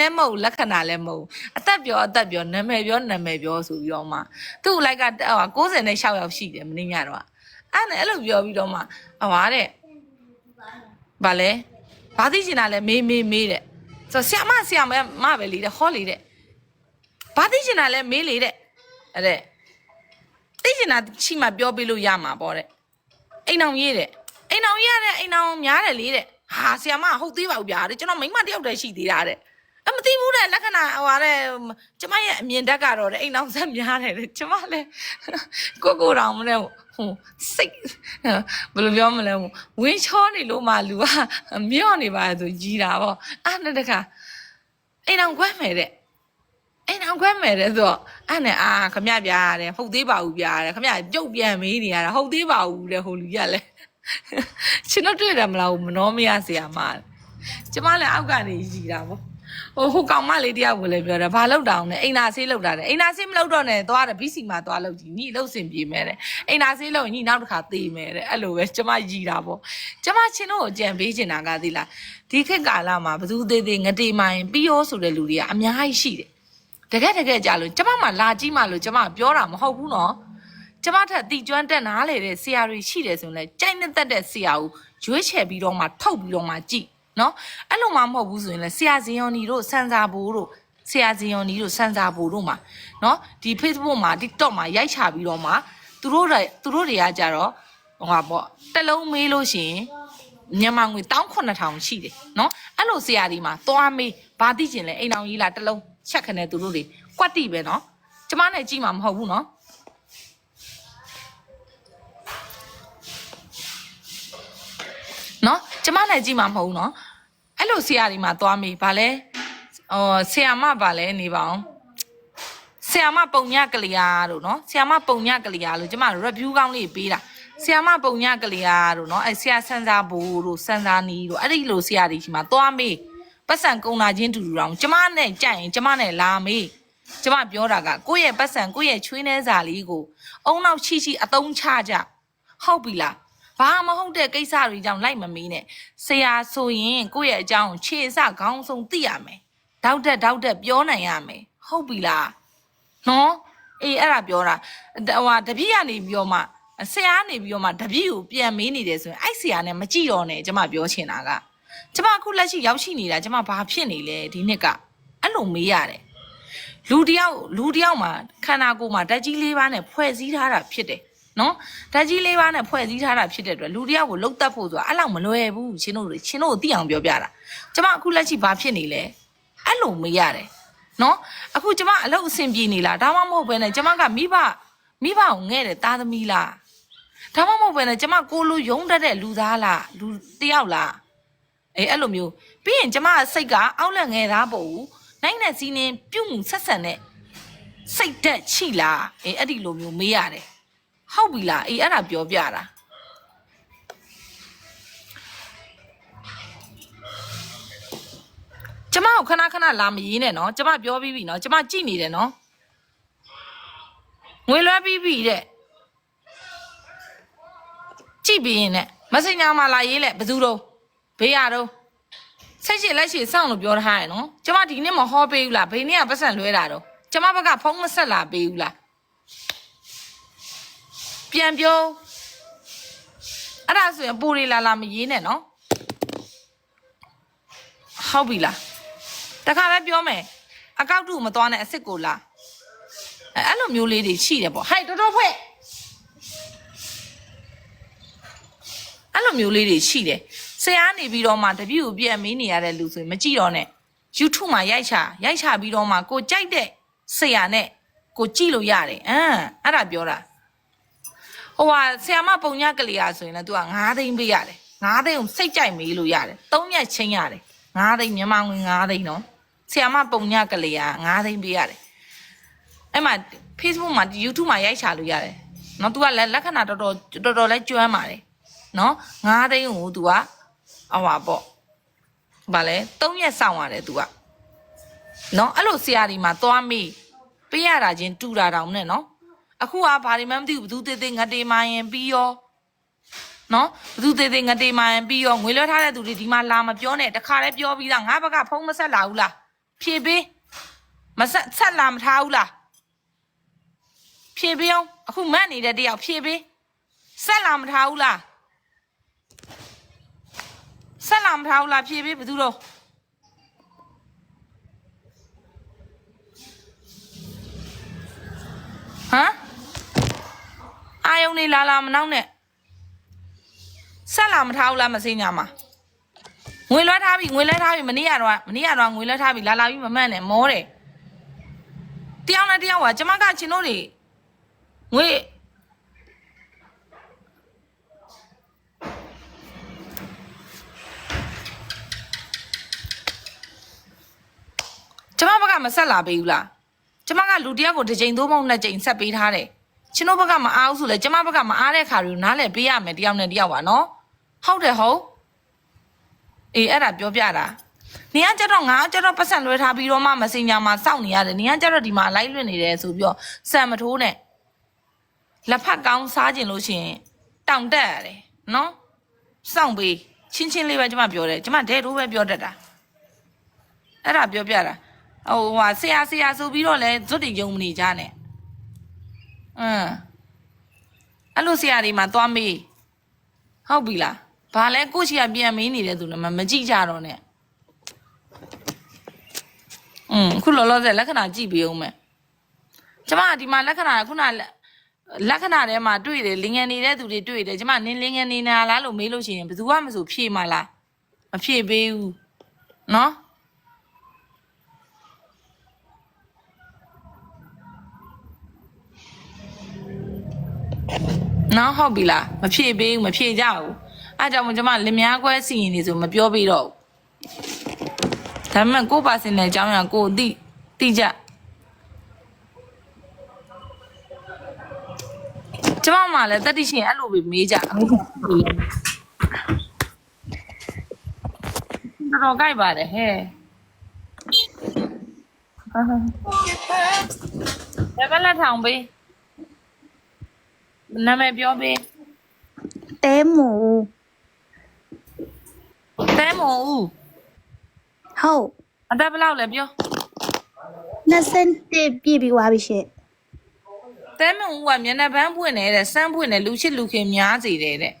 လည်းမဟုတ်လက္ခဏာလည်းမဟုတ်အသက်ပြောအသက်ပြောနာမည်ပြောနာမည်ပြောဆိုပြီးတော့မှသူ့လိုက်က96ယောက်ရှိတယ်မင်းညတော့အဲ့နဲ့အဲ့လိုပြောပြီးတော့မှဟွာတဲ့ဗာလဲဘာသိချင်တာလဲမေးမေးမေးတဲ့ဆိုဆရာမဆရာမမပဲလေတဲ့ဟောလေတဲ့ဘာသိချင်တာလဲမေးလေတဲ့အဲ့တဲ့သိချင်တာရှိမှပြောပေးလို့ရမှာပေါ့တဲ့အိမ်အောင်ရေးတဲ့အိမ်အောင်ရတဲ့အိမ်အောင်များတယ်လေတဲ့ဟာဆရာမဟုတ်သေးပါဘူးဗျာတဲ့ကျွန်တော်မိန်းမတယောက်တည်းရှိသေးတာတဲ့ အမသိဘူးတဲ့လက္ခဏာဟိုဟာတဲ့ကျမရဲ့အမြင်ဓာတ်ကတော့တဲ့အိမ်အောင်ဆက်များတယ်တဲ့ကျမလည်းကိုကိုတောင်မလဲဟိုစိတ်ဘယ်လိုပြောမလဲဝင်းချောနေလို့မှလူကမြော့နေပါဆိုကြီးတာပေါ့အဲ့နဲ့တခါအိမ်အောင်ခွဲမယ်တဲ့အဲ့တော့ခွဲမယ်တဲ့ဆိုတော့အဲ့နဲ့အာခမပြားရတယ်ဟုတ်သေးပါဘူးပြားရတယ်ခမပြုတ်ပြန်မေးနေရတာဟုတ်သေးပါဘူးတဲ့ဟိုလူကလည်းရှင်တို့တွေ့တယ်မလားမနှောမရစရာမှာကျမလည်းအောက်ကနေရီတာပေါ့ ဟိုဟိုကောင်မလေးတယောက်ကိုလည်းပြောတယ်ဘာလောက်တောင်လဲအိမ်နာဆေးလောက်တာတယ်အိမ်နာဆေးမလောက်တော့နဲ့သွားတယ်ဘီစီမှာသွားလောက်ကြည့်ညီလောက်စင်ပြေမယ်တဲ့အိမ်နာဆေးလောက်ညီနောက်တစ်ခါသေမယ်တဲ့အဲ့လိုပဲကျမရီတာပေါ့ကျမချင်းတို့ကိုကြံပေးချင်တာကသိလားဒီခေတ်ကာလမှာဘသူသေးသေးငတေမိုင်းပြီးရောဆိုတဲ့လူတွေကအများကြီးရှိတယ်တကယ်တကယ်ကြလို့ကျမမှလာကြည့်မှလို့ကျမပြောတာမဟုတ်ဘူးနော်ကျမထက်တီကျွမ်းတက်နားလေတဲ့ဆရာတွေရှိတယ်ဆိုရင်လည်းကြိုက်နေတတ်တဲ့ဆရာကိုရွေးချယ်ပြီးတော့မှထုတ်ပြီးတော့မှကြည့် နော်အဲ့လိုမှမဟုတ်ဘူးဆိုရင်လည်းဆရာဇင်ယွန်နီတို့စန်စာဘိုးတို့ဆရာဇင်ယွန်နီတို့စန်စာဘိုးတို့မှာနော်ဒီ Facebook မှာ TikTok မှာရိုက်ချပြီးတော့မှသူတို့တွေသူတို့တွေကကြတော့ဟိုဟာပေါ့တစ်လုံးမေးလို့ရှိရင်မြန်မာငွေ19000ရှိတယ်နော်အဲ့လိုဆရာဒီမှာသွားမေးဘာသိကျင်လဲအိမ်အောင်ကြီးလားတစ်လုံးချက်ခနဲ့သူတို့တွေကွက်တိပဲနော်ကျမနဲ့ကြည့်မှာမဟုတ်ဘူးနော် နော်ကျမလည်းကြည့်မှာမဟုတ်ဘူးနော်အဲ့လိုဆရာဒီမှာသွားမေးဗာလဲဟောဆရာမဗာလဲနေပါအောင်ဆရာမပုံညကလေးယာတို့နော်ဆရာမပုံညကလေးယာလို့ကျမ review ကောင်းလေးပေးတာဆရာမပုံညကလေးယာတို့နော်အဲ့ဆရာဆန်းစာဘူတို့ဆန်းစာနီတို့အဲ့ဒီလိုဆရာတွေရှိမှာသွားမေးပတ်စံကုံလာချင်းတူတူတောင်ကျမနဲ့ကြိုက်ရင်ကျမနဲ့လာမေးကျမပြောတာကကိုယ့်ရဲ့ပတ်စံကိုယ့်ရဲ့ချွေးနှဲစာလေးကိုအုံနောက်ချိချိအတုံးချကြဟုတ်ပြီလား ဘာမဟုတ်တဲ့ကိစ္စတွေကြောင့်လိုက်မမေးနဲ့ဆရာဆိုရင်ကိုယ့်ရဲ့အကြောင်းကိုခြေစခေါင်းဆုံးသိရမယ်တောက်တက်တောက်တက်ပြောနိုင်ရမယ်ဟုတ်ပြီလားနော်အေးအဲ့ဒါပြောတာဟိုဟာတပည့်ကနေပြီးတော့မှဆရာကနေပြီးတော့မှတပည့်ကိုပြန်မေးနေတယ်ဆိုရင်အဲ့ဆရာနဲ့မကြည့်တော့နဲ့ကျမပြောချင်တာကကျမအခုလက်ရှိရောက်ရှိနေတာကျမဘာဖြစ်နေလဲဒီနှစ်ကအဲ့လိုမေးရတယ်လူတယောက်လူတယောက်မှာခန္ဓာကိုယ်မှာဓာတ်ကြီးလေးပါးနဲ့ဖွဲ့စည်းထားတာဖြစ်တယ် နော်ဓာတ်ကြီးလေးပါးနဲ့ဖွဲ့စည်းထားတာဖြစ်တဲ့အတွက်လူတစ်ယောက်ကိုလှုပ်တက်ဖို့ဆိုတာအဲ့လောက်မလွယ်ဘူးချင်းတို့တွေချင်းတို့ကိုသိအောင်ပြောပြတာကျမအခုလက်ရှိဘာဖြစ်နေလဲအဲ့လိုမေးရတယ်နော်အခုကျမအလုပ်အဆင်ပြေနေလားဒါမှမဟုတ်ဘဲနဲ့ကျမကမိဘမိဘကိုငဲ့တယ်သားသမီးလားဒါမှမဟုတ်ဘဲနဲ့ကျမကိုလိုယုံတတ်တဲ့လူသားလားလူတစ်ယောက်လားအေးအဲ့လိုမျိုးပြီးရင်ကျမစိတ်ကအောက်လက်ငယ်သားပို့ဘူးနိုင်တဲ့စီးနေပြုတ်မှုဆက်ဆံတဲ့စိတ်တက်ချိလားအေးအဲ့ဒီလိုမျိုးမေးရတယ် ဟုတ်ပြီလားအေးအဲ့ဒါပြောပြတာကျမကိုခဏခဏလာမရေးနဲ့နော်ကျမပြောပြီးပြီနော်ကျမကြည့်နေတယ်နော်ငွေလွှဲပြီးပြီတဲ့ကြည့်ပြီးရင်နဲ့မစင်ညာမှာလာရေးလက်ဘယ်သူတော့ဘေးရတော့ဆက်ရှိလက်ရှိစောင့်လို့ပြောထားရနော်ကျမဒီနေ့မဟောပေးဘူးလားဘေးနေ့ကပတ်စံလွှဲတာတော့ကျမဘက်ကဖုန်းမဆက်လာပေးဘူးလား ပြန်ပြောအဲ့ဒါဆိုရင်ပူရီလာလာမရေးနဲ့နော်ဟုတ်ပြီလားတခါပဲပြောမယ်အကောက်တူမသွားနဲ့အစ်စ်ကိုလာအဲ့အဲ့လိုမျိုးလေးတွေရှိတယ်ပေါ့ဟိုက်တော်တော်ဖွဲ့အဲ့လိုမျိုးလေးတွေရှိတယ်ဆရာနေပြီးတော့မှတပည့်ကိုပြန်မေးနေရတဲ့လူဆိုရင်မကြည့်တော့နဲ့ YouTube မှာရိုက်ချရိုက်ချပြီးတော့မှကိုကြိုက်တဲ့ဆရာနဲ့ကိုကြည့်လို့ရတယ်အမ်အဲ့ဒါပြောတာ ဟိုဟာဆီယမပုံညကလေးอ่ะဆိုရင်လည်း तू က9သိန်းပေးရတယ်9သိန်းကိုစိတ်ကြိုက်မေးလို့ရတယ်3ရက်ချင်းရတယ်9သိန်းမြန်မာငွေ9သိန်းနော်ဆီယမပုံညကလေးอ่ะ9သိန်းပေးရတယ်အဲ့မှာ Facebook မှာ YouTube မှာရိုက်ချလို့ရတယ်နော် तू ကလည်းလက္ခဏာတော်တော်တော်တော်လဲကျွမ်းပါတယ်နော်9သိန်းကို तू ကဟိုဟာပေါ့ဗာလဲ3ရက်စောင့်ရတယ် तू ကနော်အဲ့လိုဆရာဒီမှာသွားမေးပေးရတာချင်းတူတာတောင်နဲ့နော် အခုကဘာတွေမှမသိဘူးဘသူသေးသေးငတေးမှရင်ပြီးရောနော်ဘသူသေးသေးငတေးမှရင်ပြီးရောငွေလွှဲထားတဲ့သူတွေဒီမှာလာမပြောနဲ့တခါတည်းပြောပြီးသားငါဘက်ကဖုန်းမဆက်လာဘူးလားဖြေပေးမဆက်ဆက်လာမထားဘူးလားဖြေပေးအောင်အခုမတ်နေတဲ့တယောက်ဖြေပေးဆက်လာမထားဘူးလားဆက်လာမထားဘူးလားဖြေပေးဘယ်သူတော့ဟမ် အာယုံနေလာလာမနောက်နဲ့ဆက်လာမထားဘူးလားမစင်းညာမှာငွေလွှဲထားပြီငွေလွှဲထားပြီမနေ့ကတော့မနေ့ကတော့ငွေလွှဲထားပြီလာလာပြီမမှန်နဲ့မောတယ်တယောက်နဲ့တယောက်ကကျမကချင်းတို့တွေငွေကျမဘက်ကမဆက်လာပေးဘူးလားကျမကလူတယောက်ကိုတစ်ချိန်သုံးပုံနှစ်ချိန်ဆက်ပေးထားတယ် ချင်းတို့ဘက်ကမအားဘူးဆိုလဲကျမဘက်ကမအားတဲ့ခါတွေကိုနားလည်ပေးရမယ်တယောက်နဲ့တယောက်ပါနော်ဟုတ်တယ်ဟုတ်အေးအဲ့ဒါပြောပြတာနေကကြတော့ငါကြတော့ပတ်စံလွှဲထားပြီးတော့မှမစင်ညာမှာစောင့်နေရတယ်နေကကြတော့ဒီမှာလိုက်လွတ်နေတယ်ဆိုပြီးတော့စံမထိုးနဲ့လက်ဖက်ကောင်းစားကျင်လို့ရှိရင်တောင်တက်ရတယ်နော်စောင့်ပေးချင်းချင်းလေးပဲကျမပြောတယ်ကျမဒဲတိုးပဲပြောတတ်တာအဲ့ဒါပြောပြတာဟိုဟာဆရာဆရာဆိုပြီးတော့လဲဇွတ်တွေယုံမနေကြနဲ့ အင်းအဲ့လိုဆရာတွေမှာသွားမေးဟုတ်ပြီလားဘာလဲကိုရှိကပြန်မင်းနေတဲ့သူလည်းမမကြည့်ကြတော့နဲ့อืมခုလောလောဆယ်လက္ခဏာကြည့်ပြီးအောင်မယ်ကျမကဒီမှာလက္ခဏာခုနလက်လက္ခဏာထဲမှာတွေ့တယ်လင်ငယ်နေတဲ့သူတွေတွေ့တယ်ကျမနင်းလင်ငယ်နေနာလားလို့မေးလို့ရှိရင်ဘယ်သူမှမဆိုဖြေမှာလားမဖြေပေးဘူးနော် နော်ဟုတ်ပြီလားမဖြေပေးဘူးမဖြေကြဘူးအဲဒါကြောင့်မို့ကျမလင်မယားခွဲစီရင်နေဆိုမပြောပေးတော့ဘူးဒါပေမဲ့ကိုယ့်ပါစင်တဲ့အကြောင်းအရာကိုယ်သိသိကြကျမမှလည်းတတိရှင်အဲ့လိုပဲမေးကြအခုတော်တော်ကြိုက်ပါတယ်ဟဲ့ဘယ်ဘက်လက်ထောင်ပေး နာမည်ပြောပေးတဲမူတဲမုံဦးဟုတ်အသက်ဘယ်လောက်လဲပြော20ပြည့်ပြီးသွားပြီရှင်တဲမုံဦးကမျက်နှာပန်းပွင့်နေတဲ့စမ်းပွင့်နေလူချစ်လူခင်များစေတယ်တဲ့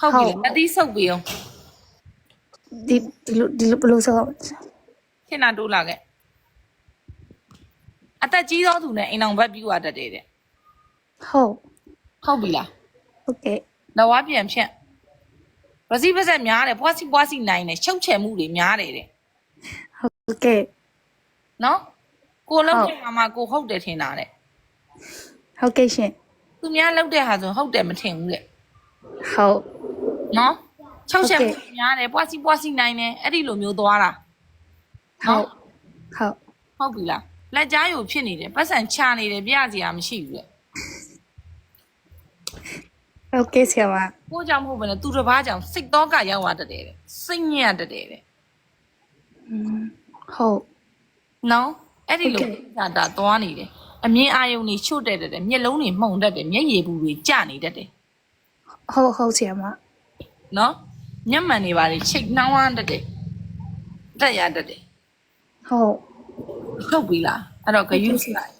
ဟုတ်ပြီလားအတိဆုပ်ပြီးအောင်ဒီဒီလိုဒီလိုဘယ်လိုဆိုခဏတိုးလာခဲ့အသက်ကြီးသောသူနဲ့အိမ်အောင်ဘက်ပြီးသွားတတ်တယ်တဲ့ဟုတ် ဟုတ်ပြီလားဟုတ်ကဲ့တော့ဝါပြန်ဖြန့်ပစီပဆက်များတယ်ပွားစီပွားစီနိုင်တယ်ရှုပ်ချယ်မှုတွေများတယ်တဲ့ဟုတ်ကဲ့နော်ကိုလုံးဟုတ်တဲ့မှာမှကိုဟုတ်တယ်ထင်တာတဲ့ဟုတ်ကဲ့ရှင်သူများလုံးတဲ့ဟာဆိုဟုတ်တယ်မထင်ဘူးတဲ့ဟုတ်နော်ရှုပ်ချယ်မှုဟုတ်ကဲ့တွေများတယ်ပွားစီပွားစီနိုင်တယ်အဲ့ဒီလိုမျိုးသွားတာဟုတ်ဟုတ်ဟုတ်ပြီလားလက်ကြားယိုဖြစ်နေတယ်ပတ်စံချနေတယ်ပြရစီရမရှိဘူး လေ ဟုတ်ကဲ့ဆရာမ ကိုကြောင့်မဟုတ်ဘဲနဲ့သူတစ်ပါးကြောင့်စိတ်တော့ကရောက်သွားတတ်တယ်တဲ့စိတ်ညစ်ရတတ်တယ်တဲ့ อืมဟုတ် နော်အဲ့ဒီလို ဟုတ်ကဲ့ ဒါဒါသွားနေတယ်အမြင်အာယုံတွေချွတ်တက်တယ်မျက်လုံးတွေမှုန်တတ်တယ်မျက်ရည်ဘူးတွေကျနေတတ်တယ် ဟုတ်ဟုတ်ဆရာမ နော်မျက်မှန်တွေပါလေချိတ်နှောင်းဝမ်းတတ်တယ်တက်ရတတ်တယ် ဟုတ် ဟုတ်ပြီလားအဲ့တော့ဂယုစလိုက်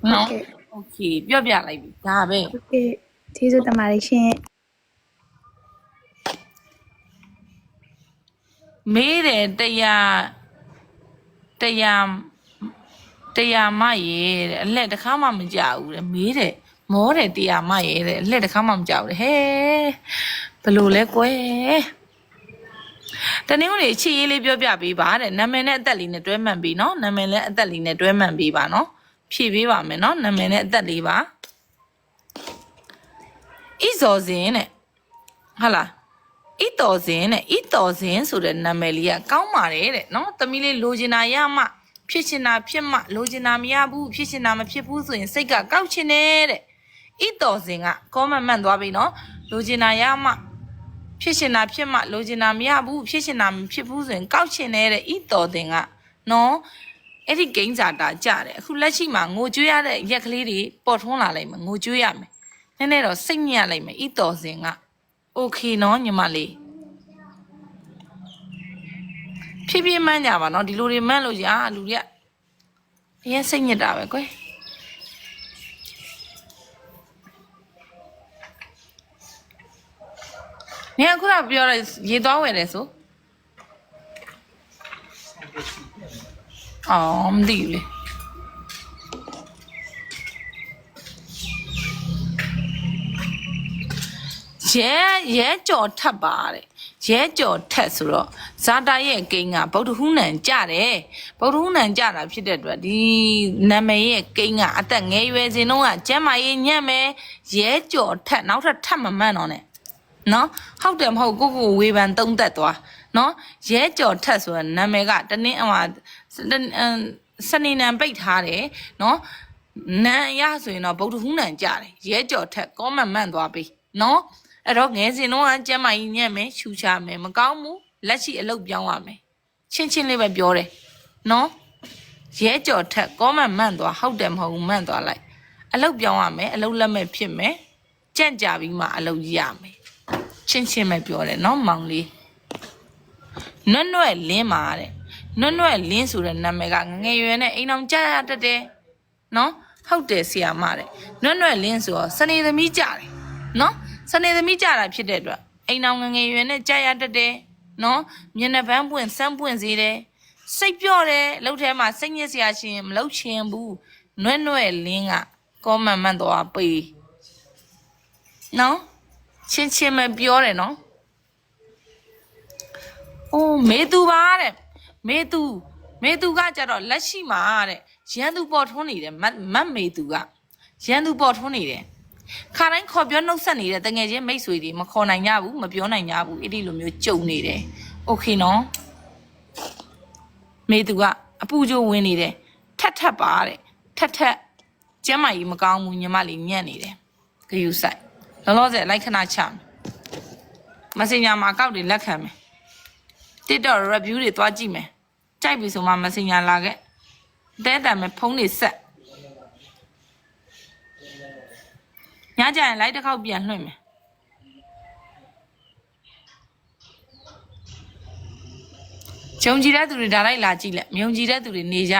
ဟုတ် နော် ကဲ့ โอเคပြောပြလိုက်ပြီဒါပဲ ဟုတ်ကဲ့ ကျေးဇူးတင်ပါတယ်ရှင်မေးတယ်တရားတရားတရားမရေတဲ့အလက်တစ်ခါမှမကြဘူးတဲ့မေးတယ်မောတယ်တရားမရေတဲ့အလက်တစ်ခါမှမကြဘူးတဲ့ဟဲဘယ်လိုလဲကွယ်တနင်္ဂနွေချီရေးလေးပြောပြပေးပါတဲ့နာမည်နဲ့အသက်လေးနဲ့တွဲမှန်ပေးနော်နာမည်နဲ့အသက်လေးနဲ့တွဲမှန်ပေးပါနော်ဖြည့်ပေးပါမယ်နော်နာမည်နဲ့အသက်လေးပါ ဤဇော်စင်တဲ့ဟုတ်လားဤတော်စင်တဲ့ဤတော်စင်ဆိုတဲ့နာမည်လေးကကောင်းပါတယ်တဲ့နော်သမီးလေးလိုချင်တာရမှဖြစ်ချင်တာဖြစ်မှလိုချင်တာမရဘူးဖြစ်ချင်တာမဖြစ်ဘူးဆိုရင်စိတ်ကကောက်ချင်တယ်တဲ့ဤတော်စင်ကကောမန်မှန်သွားပြီနော်လိုချင်တာရမှဖြစ်ချင်တာဖြစ်မှလိုချင်တာမရဘူးဖြစ်ချင်တာမဖြစ်ဘူးဆိုရင်ကောက်ချင်တယ်တဲ့ဤတော်စင်ကနော်အဲ့ဒီဂိမ်းစာတာကြတယ်အခုလက်ရှိမှာငိုကြွေးရတဲ့ရက်ကလေးတွေပေါ်ထွန်းလာလိုက်မယ်ငိုကြွေးရမယ် နည်းနည်းတော့စိတ်ညစ်ရလိုက်မယ်ဤတော်စင်က โอเคเนาะညီမလေး ဖြည်းဖြည်းမှန်းကြပါနော်ဒီလိုတွေမှန်းလို့ရာလူတွေကအရင်စိတ်ညစ်တာပဲကွယ်နေအခုတော့ပြောရရေသွားဝယ်တယ်ဆိုအော်မသိဘူးလေ ရဲရဲကြော်ထပ်ပါတဲ့ရဲကြော်ထက်ဆိုတော့ဇာတာရဲ့ကိန်းကဗုဒ္ဓဟူးနံကြတယ်ဗုဒ္ဓဟူးနံကြတာဖြစ်တဲ့အတွက်ဒီနာမည်ရဲ့ကိန်းကအသက်ငယ်ရွယ်စဉ်တုန်းကကျမ်းမာရေးညံ့မယ်ရဲကြော်ထက်နောက်ထပ်ထပ်မမှန်တော့နဲ့နော်ဟုတ်တယ်မဟုတ်ကိုကိုဝေဖန်သုံးသက်သွားနော်ရဲကြော်ထက်ဆိုတဲ့နာမည်ကတနည်းအမှာစနေနံပိတ်ထားတယ်နော်နန်ရဆိုရင်တော့ဗုဒ္ဓဟူးနံကြတယ်ရဲကြော်ထက်ကောမန်မှန်သွားပြီနော် အဲ့တော့ငယ်စဉ်တော့ကျမ်းမာကြီးညံ့မယ်ရှူချမယ်မကောင်းဘူးလက်ရှိအလုပ်ပြောင်းရမယ်ချင်းချင်းလေးပဲပြောတယ်နော်ရဲကြော်ထက်ကောမန်မှန်သွားဟုတ်တယ်မဟုတ်ဘူးမှန်သွားလိုက်အလုပ်ပြောင်းရမယ်အလုပ်လက်မဲ့ဖြစ်မယ်ကြန့်ကြပြီးမှအလုပ်ရမယ်ချင်းချင်းပဲပြောတယ်နော်မောင်လေးနွတ်နွဲ့လင်းပါတဲ့နွတ်နွဲ့လင်းဆိုတဲ့နာမည်ကငငယ်ရွယ်နဲ့အိမ်အောင်ကြာရတတ်တယ်နော်ဟုတ်တယ်ဆီယာမတဲ့နွတ်နွဲ့လင်းဆိုတော့စနေသမီးကြတယ်နော် စနေသမီးကြတာဖြစ်တဲ့အတွက်အိမ်အောင်ငငယ်ရွယ်နဲ့ကြာရတတ်တယ်နော်မျက်နှာပန်းပွင့်စမ်းပွင့်စေတယ်စိတ်ပြော့တယ်အလုပ်ထဲမှာစိတ်ညစ်စရာရှိရင်မလုပ်ချင်ဘူးနွဲ့နွဲ့လင်းကကောမန်မှန်တော့ပေးနော်ချင်းချင်းမပြောတယ်နော်။အိုးမေသူပါတဲ့။မေသူမေသူကကြတော့လက်ရှိမှာတဲ့ရန်သူပေါ်ထွန်းနေတယ်မတ်မတ်မေသူကရန်သူပေါ်ထွန်းနေတယ်။ ခါတိုင်းခေါ်ပြောနှုတ်ဆက်နေတဲ့တငယ်ချင်းမိတ်ဆွေတွေမခေါ်နိုင်ကြဘူးမပြောနိုင်ကြဘူးအဲ့ဒီလိုမျိုးကြုံနေတယ်။ Okay နော်။မေသူကအပူကြိုးဝင်နေတယ်ထက်ထက်ပါတဲ့ထက်ထက်ကျမ်းမာကြီးမကောင်းဘူးညီမလေးညံ့နေတယ်။ဂယူဆိုင်လောလောဆယ်လိုက်ခဏချမယ် messenger မှာအကောက်တွေလက်ခံမယ် TikTok review တွေသွားကြည့်မယ်ကြိုက်ပြီဆိုမှ messenger လာခဲ့တဲတံမဲ့ဖုန်းတွေဆက် ညကြရင်လိုက်တစ်ခေါက်ပြန်လွှင့်မယ်ဂျုံကြည်တဲ့သူတွေဒါလိုက်လာကြည့်လက်မယုံကြည်တဲ့သူတွေနေကြ